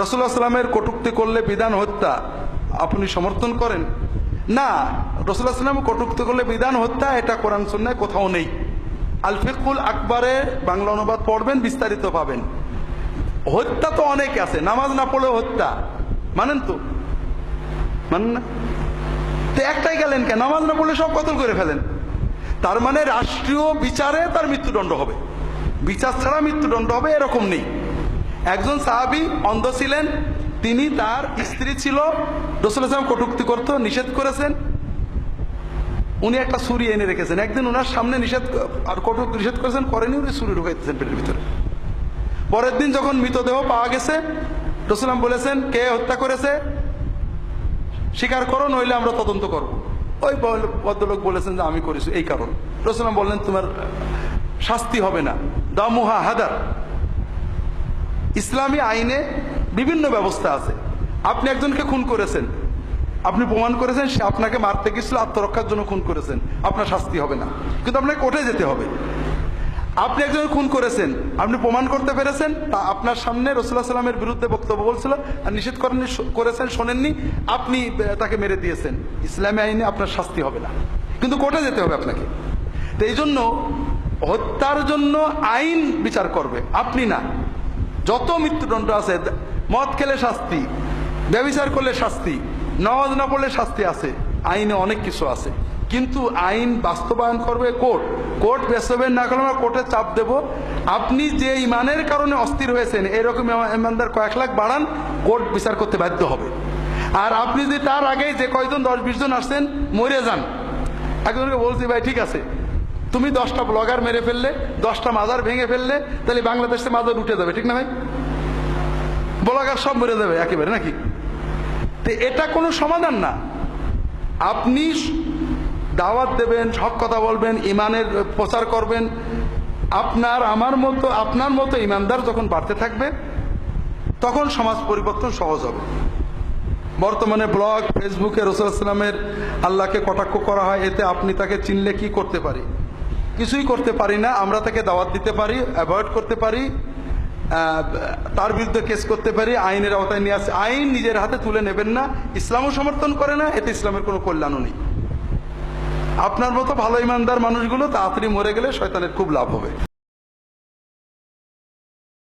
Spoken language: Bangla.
রসুল্লাহ সাল্লামের কটুক্তি করলে বিধান হত্যা, আপনি সমর্থন করেন? না রসুল্লাহ সাল্লাম কটুক্তি করলে বিধান হত্যা, এটা কোরআন সন্ন্যায় কোথাও নেই। আলফিকুল আকবরে বাংলা অনুবাদ পড়বেন, বিস্তারিত পাবেন। হত্যা তো অনেক আছে, নামাজ না পড়লেও হত্যা। মানেন তো? মানেন না? তো একটাই গেলেন কেন? নামাজ না পড়লে সব কতল করে ফেলেন? তার মানে রাষ্ট্রীয় বিচারে তার মৃত্যুদণ্ড হবে। বিচার ছাড়া মৃত্যুদণ্ড হবে, এরকম নেই। একজন সাহাবি অন্ধ ছিলেন, তিনি তার স্ত্রী ছিল রসুল ইসলাম কটুক্তি করতো, নিষেধ করেছেন। উনি একটা ছুরি এনে রেখেছেন। একদিন ওনার সামনে নিষেধ আর কটুক নিষেধ করেছেন, করেনি উনি ছুরি ঢুকাইতেছেন পেটের ভিতরে। পরের দিন যখন মৃতদেহ পাওয়া গেছে রসুলাম বলেছেন, কে হত্যা করেছে? স্বীকার করো, নইলে আমরা তদন্ত করব। ওই ভদ্রলোক বলেছেন যে, আমি করেছি, এই কারণ। রসুলাম বললেন তোমার শাস্তি হবে না। দামুহা হাদার। ইসলামী আইনে বিভিন্ন ব্যবস্থা আছে। আপনি একজনকে খুন করেছেন। আপনি প্রমাণ করেছেন, সে আপনাকে মারতে গেছিল, আত্মরক্ষার জন্য খুন করেছেন। আপনার শাস্তি হবে না। কিন্তু আপনাকে কোর্টে যেতে হবে। আপনি একজন খুন করেছেন। আপনি প্রমাণ করতে পেরেছেন, তা আপনার সামনে রসুল্লাহ সাল্লামের বিরুদ্ধে বক্তব্য বলছিল, আর নিষেধ করেন করেছেন, শোনেননি, আপনি তাকে মেরে দিয়েছেন। ইসলামী আইনে আপনার শাস্তি হবে না। কিন্তু কোর্টে যেতে হবে আপনাকে। তো এই জন্য হত্যার জন্য আইন বিচার করবে। আপনি না। যত মৃত্যুদণ্ড আছে মদ খেলে শাস্তি ব্যবিচার করলে শাস্তি নওয়াজ না পড়লে শাস্তি আছে, আইনে অনেক কিছু আছে। কিন্তু আইন বাস্তবায়ন করবে কোর্ট। কোর্ট বাস্তবায়ন না করলে আমরা কোর্টে চাপ দেব। আপনি যে ইমানের কারণে অস্থির হয়েছেন, এরকম ইমানদার কয়েক লাখ বাড়ান, কোর্ট বিচার করতে বাধ্য হবে। আর আপনি যদি তার আগেই যে কয়জন দশ বিশ জন আসছেন, মরে যান। একজনকে বলছি, ভাই, ঠিক আছে। তুমি দশটা ব্লগার মেরে ফেললে, দশটা মাজার ভেঙে ফেললে, তাহলে বাংলাদেশে মাজার উঠে যাবে, ঠিক না ভাই? ব্লগার সব মরে যাবে একেবারে, নাকি? তো এটা কোনো সমাধান না। আপনি দাওয়াত দেবেন সব কথা বলবেন, ইমানের প্রচার করবেন, আপনার, আমার মতো, আপনার মতো ইমানদার যখন বাড়তে থাকবে, তখন সমাজ পরিবর্তন সহজ হবে। বর্তমানে ব্লগ ফেসবুকে রসুলামের আল্লাহকে কটাক্ষ করা হয়, এতে আপনি তাকে চিনলে কি করতে পারি? কিছুই করতে পারি না, আমরা তাকে দাওয়াত দিতে পারি, অ্যাভয়েড করতে পারি তার বিরুদ্ধে কেস করতে পারি, আইনের আওতায় নিয়ে আসে। আইন নিজের হাতে তুলে নেবেন না, ইসলামও সমর্থন করে না, এতে ইসলামের কোনো কল্যাণও নেই। আপনার মতো ভালো ইমানদার মানুষগুলো তাড়াতাড়ি মরে গেলে শয়তানের খুব লাভ হবে।